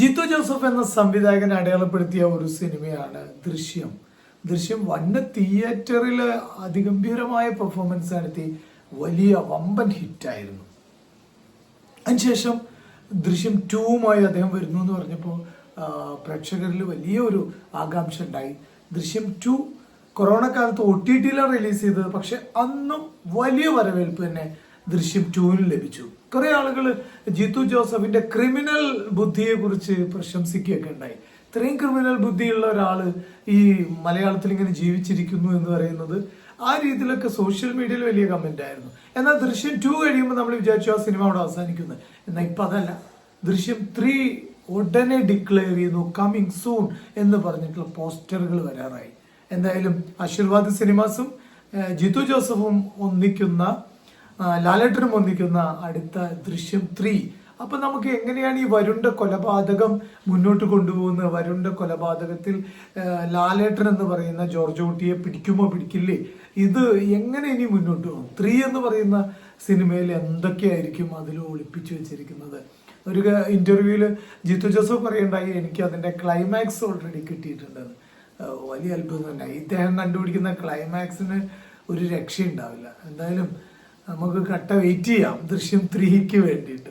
Jithu Joseph എന്ന സംവിധായകൻ അടയാളപ്പെടുത്തിയ ഒരു സിനിമയാണ് ദൃശ്യം. ദൃശ്യം വന്ന തിയേറ്ററിൽ അതിഗംഭീരമായ പെർഫോമൻസ് നടത്തി. വലിയ വമ്പൻ ഹിറ്റായിരുന്നു. അതിനുശേഷം ദൃശ്യം ടൂവുമായി അദ്ദേഹം വരുന്നു എന്ന് പറഞ്ഞപ്പോൾ പ്രേക്ഷകരിൽ വലിയ ഒരു ആകാംക്ഷ ഉണ്ടായി. ദൃശ്യം ടു കൊറോണ കാലത്ത് ഒ ടി ടിയിലാണ് റിലീസ് ചെയ്തത്. പക്ഷെ അന്നും വലിയ വരവേൽപ്പ് തന്നെ ദൃശ്യം ടൂവിന് ലഭിച്ചു. കുറെ ആളുകൾ ജിത്തു ജോസഫിന്റെ ക്രിമിനൽ ബുദ്ധിയെ കുറിച്ച് പ്രശംസിക്കുകയൊക്കെ ഉണ്ടായി. ഇത്രയും ക്രിമിനൽ ബുദ്ധിയുള്ള ഒരാൾ ഈ മലയാളത്തിൽ ഇങ്ങനെ ജീവിച്ചിരിക്കുന്നു എന്ന് പറയുന്നത് ആ രീതിയിലൊക്കെ സോഷ്യൽ മീഡിയയിൽ വലിയ കമന്റ് ആയിരുന്നു. എന്നാൽ ദൃശ്യം ടു കഴിയുമ്പോൾ നമ്മൾ വിചാരിച്ചു ആ സിനിമ അവിടെ അവസാനിക്കുന്നത് എന്നാൽ ഇപ്പൊ അതല്ല. ദൃശ്യം ത്രീ ഉടനെ ഡിക്ലെയർ ചെയ്യുന്നു കമ്മിങ് സൂൺ എന്ന് പറഞ്ഞിട്ടുള്ള പോസ്റ്ററുകൾ വരാറായി. എന്തായാലും ആശീർവാദ് സിനിമാസും ജിത്തു ജോസഫും ഒന്നിക്കുന്ന ലാലേട്ടനും ഒന്നിക്കുന്ന അടുത്ത ദൃശ്യം ത്രീ. അപ്പൊ നമുക്ക് എങ്ങനെയാണ് ഈ വരുണ്ട കൊലപാതകം മുന്നോട്ട് കൊണ്ടുപോകുന്നത്? വരുണ്ട കൊലപാതകത്തിൽ ലാലേട്ടൻ എന്ന് പറയുന്ന ജോർജ് കുട്ടിയെ പിടിക്കുമോ പിടിക്കില്ലേ? ഇത് എങ്ങനെ ഇനി മുന്നോട്ട് പോകും? ത്രീ എന്ന് പറയുന്ന സിനിമയിൽ എന്തൊക്കെയായിരിക്കും അതിൽ ഒളിപ്പിച്ചു വെച്ചിരിക്കുന്നത്? ഒരു ഇന്റർവ്യൂവിൽ ജിത്തു ജോസഫ് പറയുണ്ടായി എനിക്ക് അതിന്റെ ക്ലൈമാക്സ് ഓൾറെഡി കിട്ടിയിട്ടുണ്ട്. വലിയ അത്ഭുതം തന്നെ. ഇദ്ദേഹം കണ്ടുപിടിക്കുന്ന ക്ലൈമാക്സിന് ഒരു രക്ഷയുണ്ടാവില്ല. എന്തായാലും നമുക്ക് കട്ട വെയിറ്റ് ചെയ്യാം. ദൃശ്യം ത്രീക്ക് വേണ്ടിയിട്ട്.